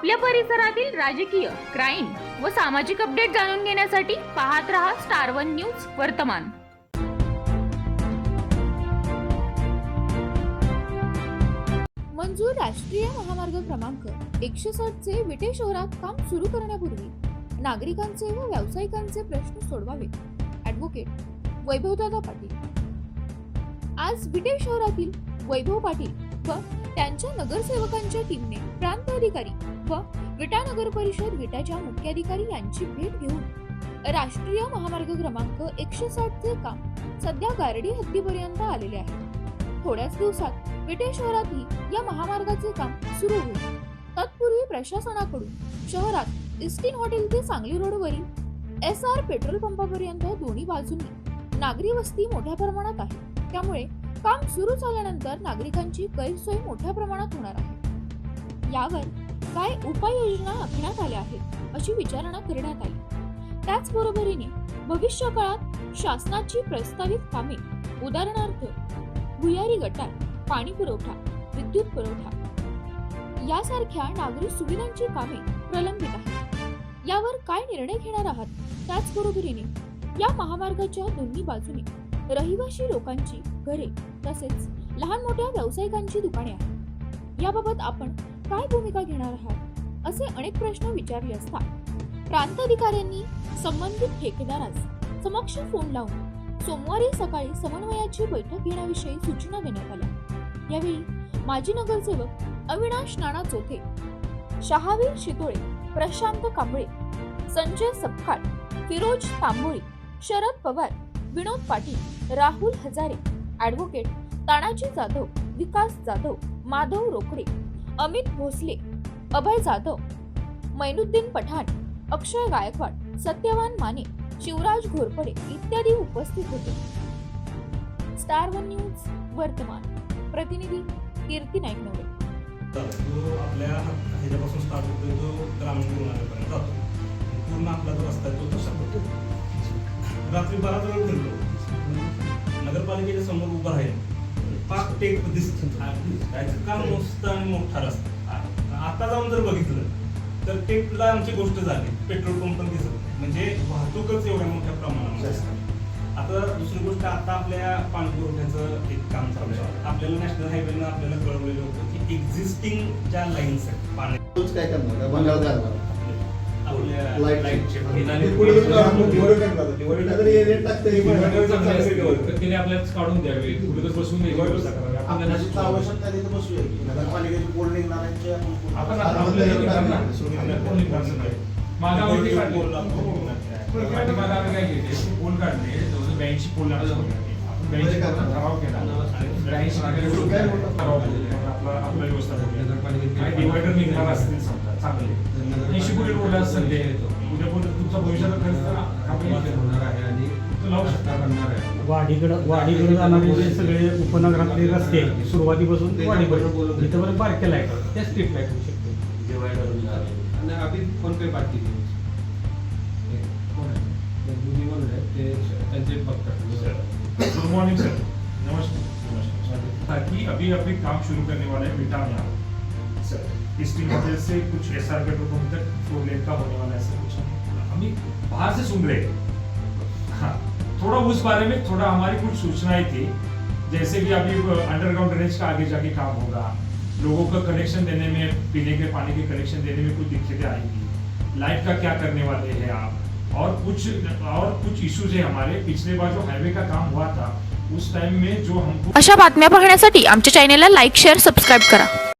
आपल्या परिसरातील राजकीय क्राईम व सामाजिक अपडेट जाणून घेण्यासाठी पाहत रहा स्टार वन न्यूज वर्तमान. मंजूर राष्ट्रीय महामार्ग क्रमांक एकशे चे विटे शहरात काम सुरू करण्यापूर्वी नागरिकांचे व व्यावसायिकांचे प्रश्न सोडवावे. ॲडव्होकेट वैभवदादा पाटील. आज विटे शहरातील वैभव पाटील व त्यांच्या नगरसेवकांच्या टीमने प्रांत अधिकारी व विटा नगर परिषद विटाच्या मुख्याधिकारी यांची भेट घेऊन राष्ट्रीय महामार्ग क्रमांक एकशे चे काम सध्या गारडी हद्दीपर्यंत आलेले आहे. थोड्याच दिवसात विटे शहरातही या महामार्गाचे काम सुरू होईल. तत्पूर्वी प्रशासनाकडून शहरात इस्टिन हॉटेल ते सांगली रोडवरील एस आर पेट्रोल पंपापर्यंत दोन्ही बाजूंनी नागरी वस्ती मोठ्या प्रमाणात आहे. त्यामुळे काम सुरू झाल्यानंतर नागरिकांची गैरसोय मोठ्या प्रमाणात होणार आहे. यावर काय उपाययोजना आखण्यात आल्या आहेत अशी विचारणा करण्यात आली. त्याचबरोबरीने भविष्य काळात शासनाची प्रस्तावित कामे उदाहरणार्थ भुयारी गटार पाणी पुरवठा विद्युत पुरवठा यासारख्या नागरी सुविधांची कामे प्रलंबित आहेत. यावर काय निर्णय घेणार आहात? त्याचबरोबरीने या महामार्गाच्या दोन्ही बाजूने रहिवाशी लोकांची घरे तसेच लहान मोठ्या व्यावसायिकांची दुकाने आहेत. याबाबत आपण काय भूमिका घेणार आहात? असे अनेक प्रश्न विचारले असता प्रांत अधिकाऱ्यांनी संबंधित ठेकेदारास समक्ष फोन लावून सोमवारी सकाळी समन्वयाची बैठक घेण्याविषयी सूचना देण्यात आल्या. यावेळी माजी नगरसेवक अविनाश नाना चोथे शहावीर शितोळे प्रशांत कांबळे संजय सपकाळ फिरोज तांबोळी शरद पवार विनोद पाटील राहुल हजारे ॲडव्होकेट तानाजी जाधव विकास जाधव माधव रोकडे अमित भोसले अभय जाधव मैनुद्दीन पठाण अक्षय गायकवाड सत्यवान माने शिवराज घोरपडे इत्यादी उपस्थित होते. स्टार वन न्यूज वर्तमान. प्रतिनिधी कीर्ती नाईक नवरे जो आपल्या ह्याच्यापासून स्टार्ट होतो ग्रामीण रुग्णालयापर्यंत जातो पूर्ण आपला जो रस्ता आहे तो तसा होतो. रात्री बारा वेळ फिरलो. नगरपालिकेच्या समोर उभं राहील. पाक टेक दिसत त्याचं काम मस्त आणि मोठा रस्ता आता जाऊन जर बघितलं तर टेकला आमची गोष्ट झाली पेट्रोल पंप पण. दिसत म्हणजे वाहतूकच एवढ्या मोठ्या प्रमाणामध्ये आता दुसरी गोष्ट आता आपल्या पाणी पुरवठ्याचं एक काम चालू आहे आपल्याला नॅशनल हायवेनं आपल्याला कळवलेलं होतं की एक्झिस्टिंग ज्या लाईन्स आहेत पाणी काय करणार त्याने आपल्याला काढून द्यावे. बसून आवश्यक तिथं बसूया. नगरपालिकेची बोर्ड निघणाऱ्यांचे आपण आपण आपण आपल्या हे हे करणार. करणार. सोडून आपल्या कोणी करणार नाही. मागं आम्ही ते काढले. पोल काढले. जवळजवळ ब्याऐंशी पोल आपण आपला व्यवस्था. आणि डिवायडर निघणार असतील समजा. चांगले. कोटी रोड असतील ते उद्या पण तुमचा भविष्याचा खर्च होणार आहे आणि करणार आहे. वाडीकडं वाडीकडे जाणारे सगळे उपनगरातले रस्ते सुरुवातीपासून बोलत होते. इथपर्यंत लाइट त्या स्ट्रीट लाइट होऊ शकते. आणि अभि फोन पे आहे? ते दोन्ही बोलले आहेत, ते त्यांचे बघतात गुड मॉर्निंग सर नमस्कार नमस्कार ताकि अभी अभी काम शुरू करने वाले हैं बिटा में आप सर इसकी वजह से कुछ एस आर पेट्रोल पंप तक फोर लेन का होने वाला है ऐसा कुछ हम बाहर से सुन रहे हैं। हाँ थोड़ा उस बारे में थोड़ा हमारी कुछ सूचनाएं थी। जैसे कि अभी अंडरग्राउंड ड्रेनेज का आगे जाके काम होगा। लोगों का कनेक्शन देने में पीने के पानी के कनेक्शन देने में कुछ दिक्कतें आएंगी। लाइट का क्या करने वाले हैं आप? और कुछ और कुछ इश्यूज है हमारे। पिछले बार जो हाईवे का काम हुआ था उस टाइम में जो हमको अशा बातम्या पाहण्यासाठी आमच्या चॅनेलला लाईक शेअर सबस्क्राईब करा.